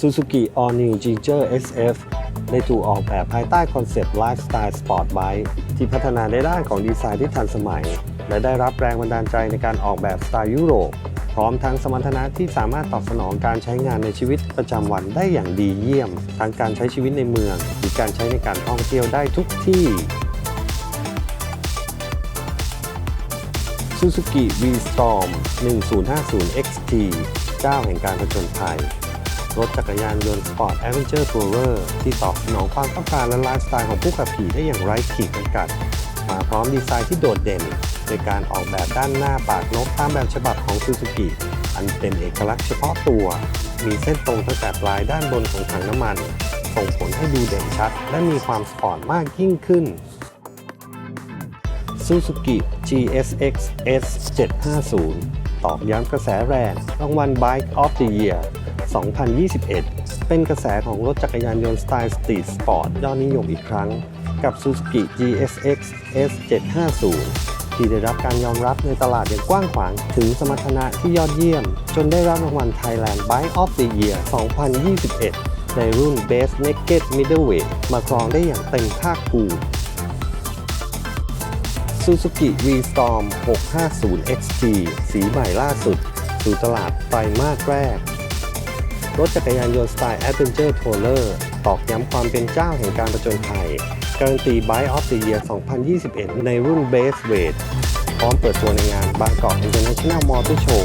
Suzuki All New Ginger SF ได้ถูกออกแบบภายใต้คอนเซปต์ Lifestyle Sport Bike ที่พัฒนาในด้านของดีไซน์ที่ทันสมัย และได้รับแรงบันดาลใจในการออกแบบสไตล์ยุโรป พร้อมทั้งสมรรถนะที่สามารถตอบสนองการใช้งานในชีวิตประจำวันได้อย่างดีเยี่ยม ทั้งการใช้ชีวิตในเมืองหรือการใช้ในการท่องเที่ยวได้ทุกที่ Suzuki V-Storm 1050 XT เจ้าแห่งการผจญภัย รถจักรยานยนต์ Sport Adventure Tourer ที่ตอบสนองความต้องการและไลฟ์สไตล์ของผู้ขับขี่ได้อย่างไร้ขีดจำกัด มาพร้อมดีไซน์ที่โดดเด่นโดยการออกแบบด้านหน้าปากนกตามแบบฉบับของ Suzuki อันเป็นเอกลักษณ์เฉพาะตัว มีเส้นตรงตั้งแต่ปลายด้านบนของถังน้ำมัน ส่งผลให้ดูเด่นชัด และมีความสปอร์ตมากยิ่งขึ้น Suzuki GSX S 750 ตอกย้ำกระแสแรงรางวัล Bike of the Year 2021 เป็นกระแสของรถจักรยานยนต์สไตล์สตรีทสปอร์ตยอดนิยมอีกครั้ง กับ Suzuki GSX S 750 ที่ได้รับการยอมรับในตลาดอย่างกว้างขวาง ถึงสมรรถนะที่ยอดเยี่ยม จนได้รับรางวัล Thailand Bike of the Year 2021 ในรุ่น Best Naked Middleweight มาครองได้อย่างเต็มภาคภูมิ Suzuki V-Storm 650 XT สีใหม่ล่าสุด สู่ตลาดไตรมาสแรก รถจักรยานยนต์สไตล์ Adventure Tourer ตอกย้ำความเป็นเจ้าแห่งการประจนภัย การันตี Bike of the Year 2021 ในรุ่น Base Weight พร้อมเปิดตัวในงานบางกอก International Motor Show